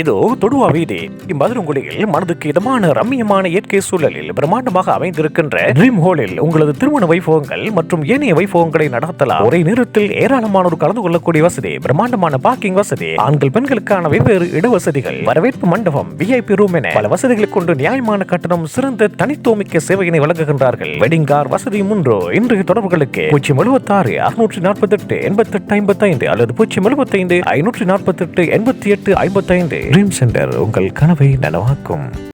ஏதோ தொடுவா வீடு இம்மதுரங்குடியில் மனதுக்கு இதமான ரம்மியமான இயற்கை சூழலில் பிரம்மாண்டமாக அமைந்திருக்கின்ற ட்ரீம் ஹோலில் உங்களது திருமண வைபவங்கள் மற்றும் ஏனைய வைபவங்களை நடத்தலாம். ஒரே நேரத்தில் ஏராளமானோர் கலந்து கொள்ளக்கூடிய வசதி பிரம்மாண்டமான பார்க்கிங் வசதி ஆண்கள் பெண்களுக்கான வெவ்வேறு இடவசதிகள் வரவேற்பு மண்டபம் விஐபி ரூம் என பல வசதிகளை கொண்டு நியாயமான கட்டணம் சிறந்த தனித்துவமிக்க சேவையினை வழங்குகின்றார்கள். வெட்டிங் கார் வசதி முன்றோ இன்றைய தொடர்புகளுக்கு பூஜ்ஜியம் எழுபத்தாறு அறுநூற்றி நாற்பத்தி எட்டு எண்பத்தி எட்டு ஐம்பத்தி ஐந்து அல்லது பூஜ்ஜியம் எழுபத்தைந்து ஐநூற்றி நாற்பத்தி எட்டு எண்பத்தி எட்டு ஐம்பத்தைந்து ட்ரீம் சென்டர் உங்கள் கனவை நனவாக்கும்.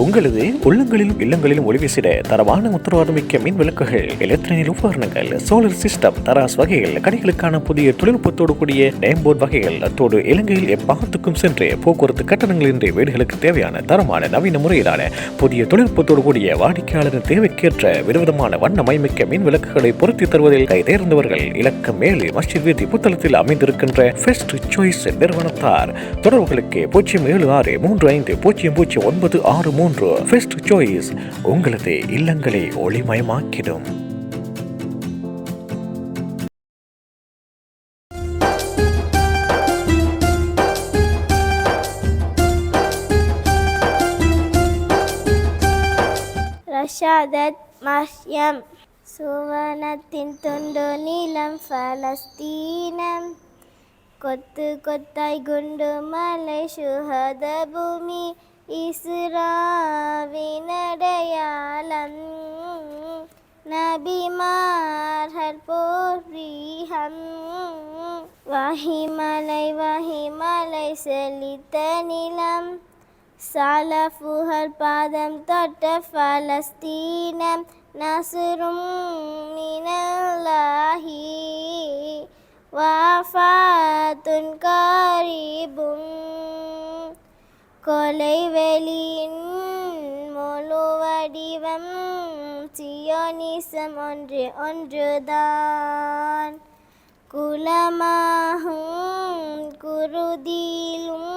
உங்களது உள்ளங்களிலும் இல்லங்களிலும் ஒளிவீசிட தரமான உத்தரவாதமிக்க மின் விளக்குகள் எலக்ட்ரானிக் உபகரணங்கள் சோலார் சிஸ்டம் தராஸ் வகைகள் கடைகளுக்கான புதிய தொழில்நுட்பத்தோடு கூடிய நேம்போர்ட் வகைகள் அத்தோடு இலங்கையில் எப்பாகத்துக்கும் சென்று போக்குவரத்து கட்டணங்களின்றி வீடுகளுக்கு தேவையான தரமான நவீன முறையிலான புதிய தொழில்நுட்பத்தோடு கூடிய வாடிக்கையாளரின் தேவைக்கேற்ற விதவிதமான வண்ணமயமிக்க மின் விளக்குகளை பொருத்தி தருவதில் கைதேர்ந்தவர்கள் இலக்கம் மேலே மஸ்ஜித் வீதி புத்தளத்தில் அமைந்திருக்கின்ற ஃபெஸ்ட் சாய்ஸ் நிறுவனத்தார். தொடர்புகளுக்கு பூஜ்ஜியம் ஏழு ஆறு மூன்று ஐந்து பூஜ்ஜியம் பூஜ்ஜியம் ஒன்பது ஆறு மூன்று பெஸ்ட் சாய்ஸ் உங்களது இல்லங்களை ஒளிமயமாக்கிடும். ரஷாதத் மஹ்யம் சுவனத்தின் துண்டு நீளம் பலஸ்தீனம். கொத்து கொத்தாய் குண்டு மலை சுகத பூமி இஸ்ரா இஸ்ராவினடையாளம் நபிமார்கள் போர்வீகம் வஹிமலை வஹிமலை செழித்த நிலம் சாலஃபுகள் பாதம் தொட்ட பலஸ்தீனம் நசுரும் மினல்லாஹி வாஃபாத்துன் காரிபும் கொலை வெளியின் வடிவம் சியோனிசம் ஒன்று ஒன்றுதான். குலமாகும் குருதியிலும்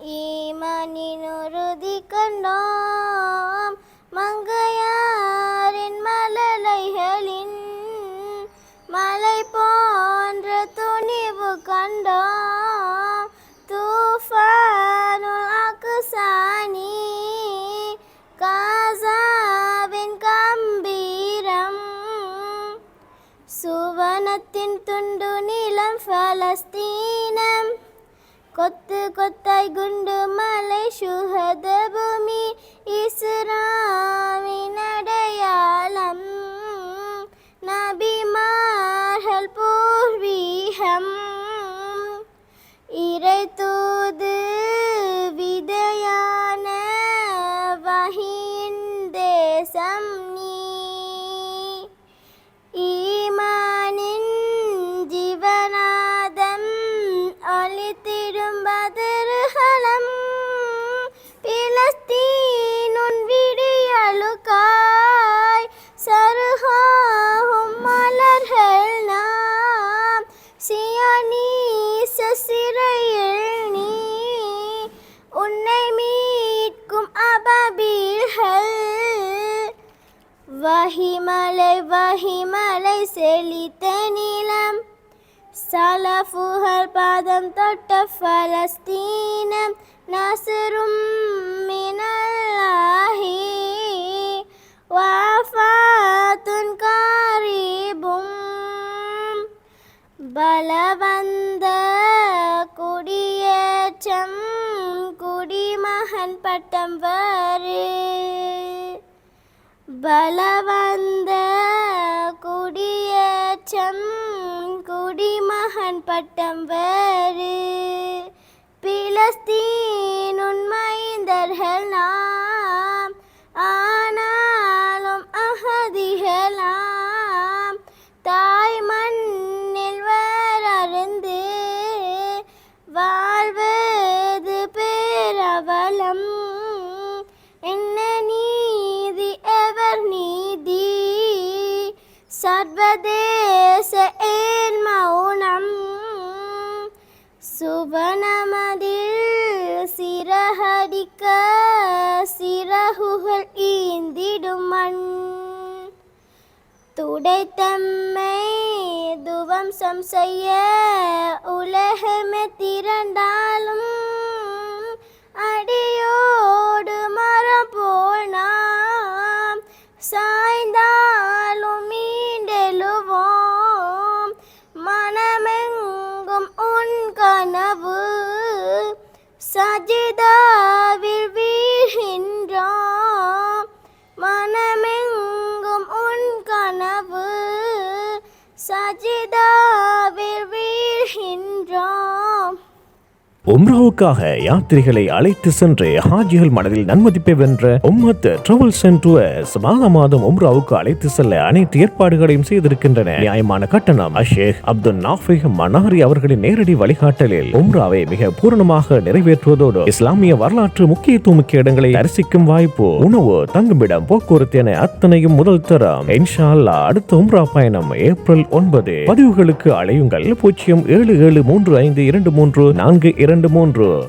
ஈமானின் உறுதி கண்டோம். நீளம் பலஸ்தீனம். கொத்து கொத்தாய் குண்டு மலை சுகத பூமி இஸ்ராவின் அடையாளம். நபிமார்கள் பூர்வீகம். இறை தூது விதையான வகின் தேசம் செழித்த நிலம் சலஃபுகள் பாதம் தொட்ட பலஸ்தீனம் நசரும் மினல்லாஹி வாஃபாத்துன் காரிபும் பலவந்த குடியேற்றம் குடிமகன் பட்டம் வரு. பலவந்த குடிமகன் பட்டம் வேறு. சர்வதேச ஏன் மௌனம். சுவனமதில் சிறகடிக்க சிறகுகள் ஈந்திடும் மண். துடைத்தம்மை துவம்சம் செய்ய உலகமே திரண்டாலும் சஜிதாவில் வீழ்கின்றோம். மனமெங்கும் உன் கனவு சஜிதா உம்ராவுக்காக யாத்திரைகளை அழைத்து சென்று ஹாஜிகள் மனதில் நன்மதிப்பை வென்ற உம்மத் டிராவல்ஸ் அண்ட் டூர்ஸ் மாத மாதம் உம்ராவுக்கு அழைத்து செல்ல அனைத்து ஏற்பாடுகளையும் செய்திருக்கின்றன. நியாயமான கட்டணம். அஷேக் அப்துல் நாஃபிக் மனாரி அவர்களின் நேரடி வழிகாட்டலில் உம்ராவை மிக பூரணமாக நிறைவேற்றுவதோடு இஸ்லாமிய வரலாற்று முக்கியத்துவம் முக்கிய இடங்களை தரிசிக்கும் வாய்ப்பு உணவு தங்குமிடம் போக்குவரத்து என அத்தனையும் முதல் தரம். இன்ஷால்லா அடுத்த உம்ரா பயணம் ஏப்ரல் ஒன்பது. பதிவுகளுக்கு அழையுங்கள். பூஜ்ஜியம் ஏழு ஏழு மூன்று ஐந்து இரண்டு மூன்று நான்கு இரண்டு மூன்று.